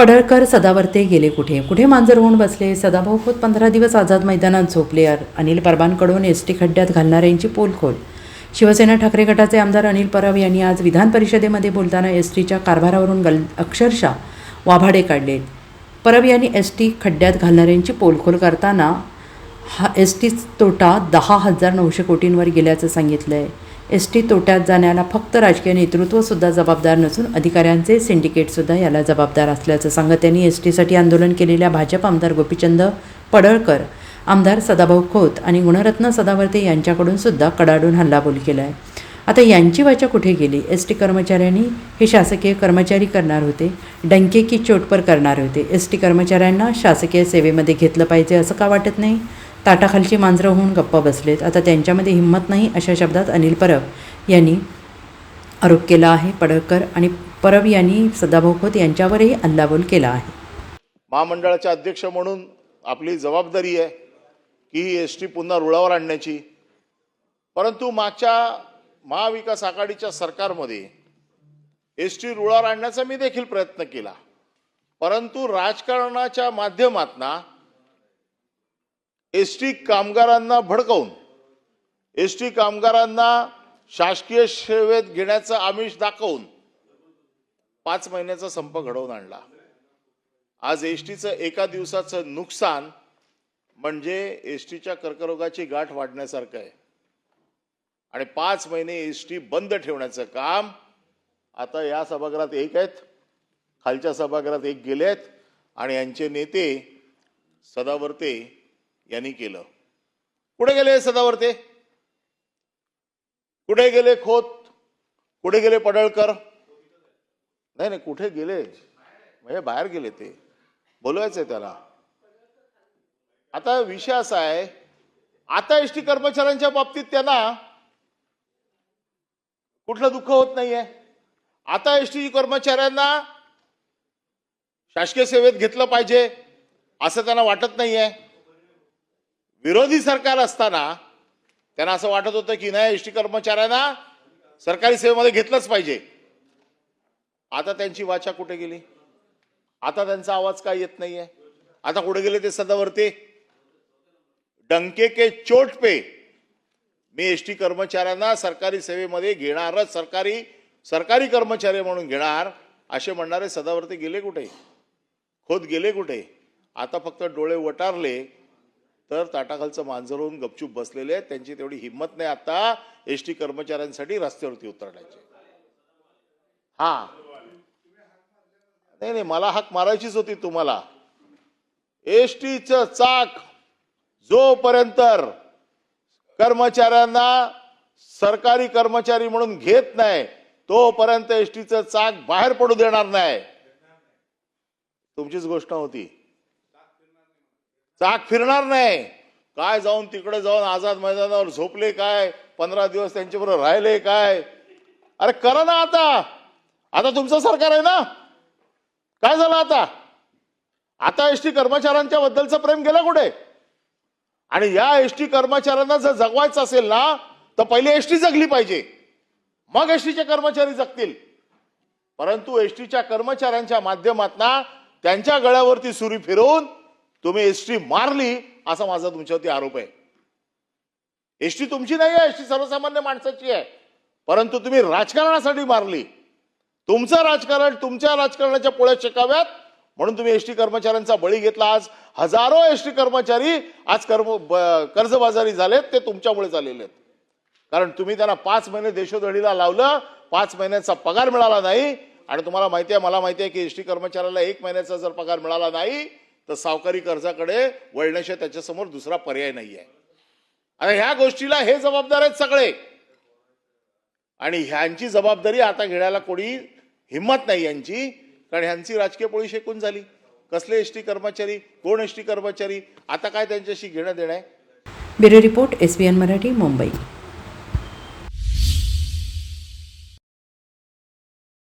पडळकर सदावर्ते गेले कुठे? कुठे मांजर होऊन बसले? सदाभाऊ खोत पंधरा दिवस आझाद मैदानात झोपले. अर- अनिल परबांकडून एस टी खड्ड्यात घालणाऱ्यांची पोलखोल. शिवसेना ठाकरे गटाचे आमदार अनिल परब यांनी आज विधान परिषदेमध्ये बोलताना एस टीच्या कारभारावरून गल अक्षरशः वाभाडे काढले. परब यांनी एस टी खड्ड्यात घालणाऱ्यांची पोलखोल करताना हा एस टी तोटा दहा हजार नऊशे कोटींवर गेल्याचं सांगितलं आहे एस टी तोट्यात जाण्याला फक्त राजकीय नेतृत्वसुद्धा जबाबदार नसून अधिकाऱ्यांचे सिंडिकेटसुद्धा याला जबाबदार असल्याचं सांगत त्यांनी एस टीसाठी आंदोलन केलेल्या भाजप आमदार गोपीचंद पडळकर आमदार सदाभाऊ खोत आणि गुणरत्न सदावर्ते यांच्याकडून सुद्धा कडाडून हल्लाबोल केला आहे आता यांची वाचा कुठे गेली? एस टी कर्मचाऱ्यांनी हे शासकीय कर्मचारी करणार होते डंके की चोटपर करणार होते. एस टी कर्मचाऱ्यांना शासकीय सेवेमध्ये घेतलं पाहिजे असं का वाटत नाही? ताटाखालची मांजरं होऊन गप्प बसलेत. आता त्यांच्यामध्ये हिंमत नाही अशा शब्दात अनिल परब यांनी आरोप केला आहे. पडळकर आणि परब यांनी सदाभाऊ खोत यांच्यावरही हल्लाबोल केला आहे. महामंडळाचे अध्यक्ष म्हणून आपली जबाबदारी आहे की ही एस टी पुन्हा रुळावर आणण्याची. परंतु मागच्या महाविकास आघाडीच्या सरकारमध्ये एस टी रुळावर आणण्याचा मी देखील प्रयत्न केला. परंतु राजकारणाच्या माध्यमातना एस टी कामगारांना भडकवून एस टी कामगारांना शासकीय सेवेत घेण्याचं आमिष दाखवून पाच महिन्याचा संप घडवून आणला. आज एस टीचं एका दिवसाचं नुकसान म्हणजे एस टीच्या कर्करोगाची गाठ वाढण्यासारखं आहे. आणि पाच महिने एस टी बंद ठेवण्याचं काम आता या सभागृहात एक आहेत खालच्या सभागृहात एक गेलेत आणि यांचे नेते सदावर्ते यांनी केलं. कुठे गेले सदावर्ते? कुठे गेले खोत? कुठे गेले पडळकर? नाही नाही कुठे गेले? म्हणजे बाहेर गेले ते. बोलवायचंय त्याला. आता विषय असा आहे आता एस टी कर्मचाऱ्यांच्या बाबतीत त्यांना कुठलं दुःख होत नाहीये. आता एस टी कर्मचाऱ्यांना शासकीय सेवेत घेतलं पाहिजे असं त्यांना वाटत नाहीये. विरोधी सरकार असताना त्यांना असं वाटत होतं की नाही एस टी कर्मचाऱ्यांना सरकारी सेवेमध्ये घेतलंच पाहिजे. आता त्यांची वाचा कुठे गेली? आता त्यांचा आवाज काय येत नाहीये? आता कुठे गेले ते सदावरते? डंके के चोट पे मी एस टी कर्मचाऱ्यांना सरकारी सेवेमध्ये घेणारच सरकारी सरकारी कर्मचारी म्हणून घेणार असे म्हणणारे सदावरती गेले कुठे? खोद गेले कुठे? आता फक्त डोळे वटारले तर ताटाखालचं मांजर होऊन गपचूप बसलेले आहेत. त्यांची तेवढी हिंमत नाही आता. एस टी कर्मचाऱ्यांसाठी रस्त्यावरती उतरण्याची. हा. नाही नाही मला हाक मारायचीच होती तुम्हाला. एस टीचं चाक जोपर्यंत कर्मचाऱ्यांना सरकारी कर्मचारी म्हणून घेत नाही तोपर्यंत एस टीचं चाक बाहेर पडू देणार नाही. तुमचीच घोषणा होती. चाक फिरणार नाही. काय जाऊन तिकडे जाऊन आझाद मैदानावर झोपले काय? पंधरा दिवस त्यांच्याबरोबर राहिले काय? अरे करा ना आता. आता तुमचं सरकार आहे ना? काय झालं आता? आता एस टी कर्मचाऱ्यांच्या बद्दलचं प्रेम गेलं कुठे? आणि या एस टी कर्मचाऱ्यांना जर जगवायचं असेल ना तर पहिले एस टी जगली पाहिजे. मग एस टीचे कर्मचारी जगतील. परंतु एस टीच्या कर्मचाऱ्यांच्या माध्यमातून त्यांच्या गळ्यावरती सुरी फिरवून तुम्ही एस टी मारली असा माझा तुमच्यावरती आरोप आहे. एस टी तुमची नाही आहे एस टी सर्वसामान्य माणसाची आहे. परंतु तुम्ही राजकारणासाठी मारली. तुमचं राजकारण तुमच्या राजकारणाच्या पोळ्या शिकाव्यात म्हणून तुम्ही एस टी कर्मचाऱ्यांचा बळी घेतला आज. हजारो एस टी कर्मचारी आज कर्म कर्जबाजारी झालेत ते तुमच्यामुळे झालेले आहेत. कारण तुम्ही त्यांना पाच महिने देशोधडीला लावलं पाच महिन्याचा पगार मिळाला नाही. आणि तुम्हाला माहिती आहे मला माहिती आहे की एस टी कर्मचाऱ्याला एक महिन्याचा जर पगार मिळाला नाही तर सावकारी कर्जाकडे वळण्याशिवाय त्याच्यासमोर दुसरा पर्याय नाही आहे आता ह्या गोष्टीला हे जबाबदार आहेत सगळे. आणि ह्यांची जबाबदारी आता घेण्याला कोणी हिंमत नाही यांची कारण ह्यांची राजकीय पोळी शेकून झाली. कसले एस टी कर्मचारी कोण एस टी कर्मचारी आता काय त्यांच्याशी घेणं देणं आहे? Bureau report S B N Marathi Mumbai.